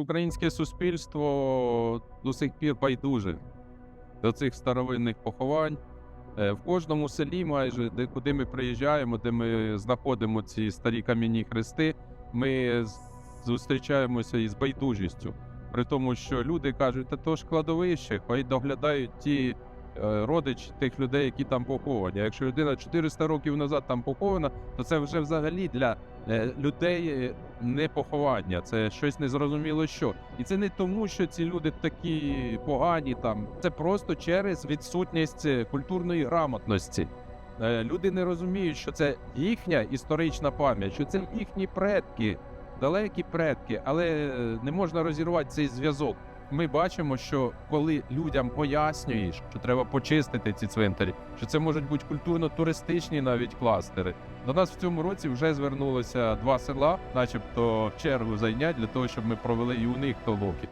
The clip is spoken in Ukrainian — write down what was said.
Українське суспільство до сих пір байдуже до цих старовинних поховань. Е, В кожному селі, майже де куди ми приїжджаємо, де ми знаходимо ці старі кам'яні хрести, ми зустрічаємося із байдужістю. При тому, що люди кажуть, та то ж кладовище, хай доглядають ті е, родичі тих людей, які там поховані. Якщо людина 400 років назад там похована, то це вже взагалі для е, людей е, не поховання, це щось незрозуміло що. І це не тому, що ці люди такі погані там. Це просто через відсутність культурної грамотності. Люди не розуміють, що це їхня історична пам'ять, що це їхні предки, далекі предки, але не можна розірвати цей зв'язок. Ми бачимо, що коли людям пояснюєш, що треба почистити ці цвинтарі, що це можуть бути культурно-туристичні навіть кластери. До нас в цьому році вже звернулося два села, начебто чергу зайняти для того, щоб ми провели і у них толоки.